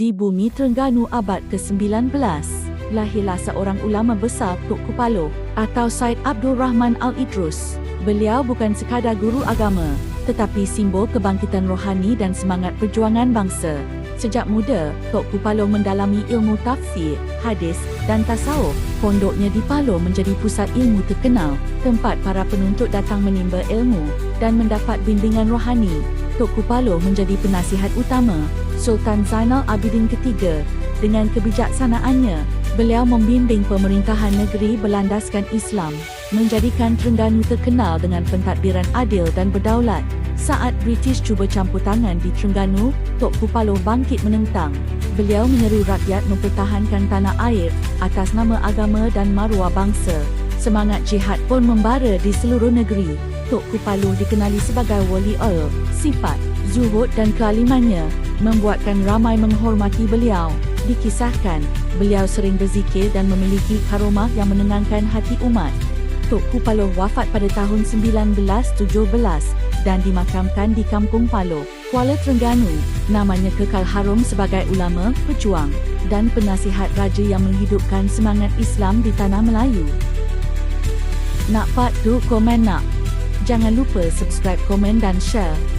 Di bumi Terengganu abad ke-19, lahirlah seorang ulama besar Tok Kupalo atau Said Abdul Rahman Al-Idrus. Beliau bukan sekadar guru agama, tetapi simbol kebangkitan rohani dan semangat perjuangan bangsa. Sejak muda, Tok Kupalo mendalami ilmu tafsir, hadis dan tasawuf. Pondoknya di Palo menjadi pusat ilmu terkenal, tempat para penuntut datang menimba ilmu dan mendapat bimbingan rohani. Tok Kupalo menjadi penasihat utama Sultan Zainal Abidin III. Dengan kebijaksanaannya, beliau membimbing pemerintahan negeri berlandaskan Islam, menjadikan Terengganu terkenal dengan pentadbiran adil dan berdaulat. Saat British cuba campur tangan di Terengganu, Tok Kupalo bangkit menentang. Beliau menyeru rakyat mempertahankan tanah air atas nama agama dan maruah bangsa. Semangat jihad pun membara di seluruh negeri. Tok Kupalo dikenali sebagai wali oil, sifat, zuhud dan kealimannya membuatkan ramai menghormati beliau. Dikisahkan, beliau sering berzikir dan memiliki karomah yang menenangkan hati umat. Tok Kupalo wafat pada tahun 1917 dan dimakamkan di Kampung Palo, Kuala Terengganu. Namanya kekal harum sebagai ulama, pejuang dan penasihat raja yang menghidupkan semangat Islam di tanah Melayu. Nak part tu komen nak. Jangan lupa subscribe, komen dan share.